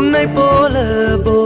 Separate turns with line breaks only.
உன்னை போல போ